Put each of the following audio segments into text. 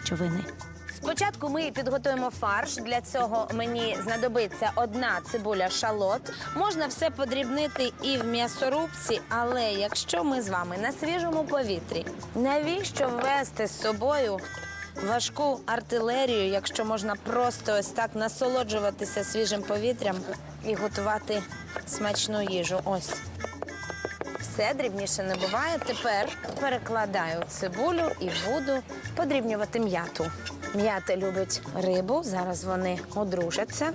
речовини. Спочатку ми підготуємо фарш. Для цього мені знадобиться одна цибуля шалот. Можна все подрібнити і в м'ясорубці, але якщо ми з вами на свіжому повітрі, навіщо ввести з собою важку артилерію, якщо можна просто ось так насолоджуватися свіжим повітрям і готувати смачну їжу? Ось. Все дрібніше не буває. Тепер перекладаю цибулю і буду подрібнювати м'яту. М'ята любить рибу, зараз вони одружаться.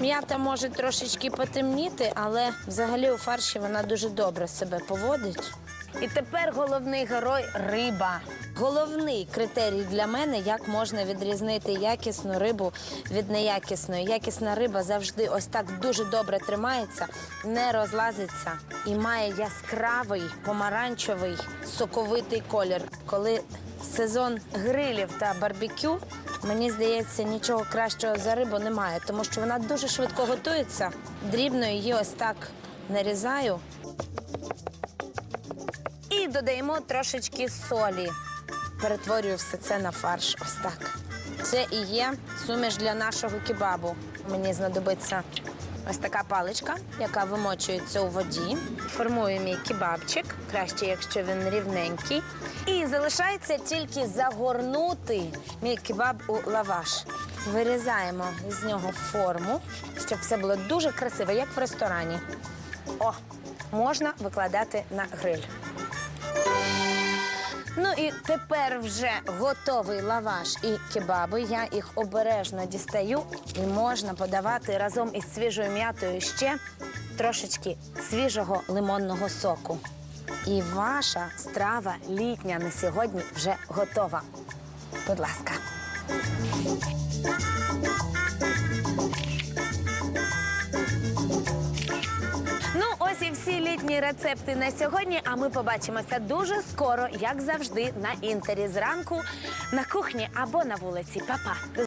М'ята може трошечки потемніти, але взагалі у фарші вона дуже добре себе поводить. І тепер головний герой риба. Головний критерій для мене, як можна відрізнити якісну рибу від неякісної. Якісна риба завжди ось так дуже добре тримається, не розлазиться і має яскравий помаранчевий соковитий колір. Коли сезон грилів та барбекю, мені здається, нічого кращого за рибу немає, тому що вона дуже швидко готується. Дрібно її ось так нарізаю. І додаємо трошечки солі. Перетворюю все це на фарш. Ось так. Це і є суміш для нашого кебабу. Мені знадобиться ось така паличка, яка вимочується у воді. Формую мій кебабчик, краще, якщо він рівненький. І залишається тільки загорнути мій кебаб у лаваш. Вирізаємо з нього форму, щоб все було дуже красиво, як в ресторані. О, можна викладати на гриль. Ну і тепер вже готовий лаваш і кебаби. Я їх обережно дістаю і можна подавати разом із свіжою м'ятою ще трошечки свіжого лимонного соку. І ваша страва літня на сьогодні вже готова. Будь ласка. Літні рецепти на сьогодні. А ми побачимося дуже скоро, як завжди, на інтері зранку на кухні або на вулиці. Па-па.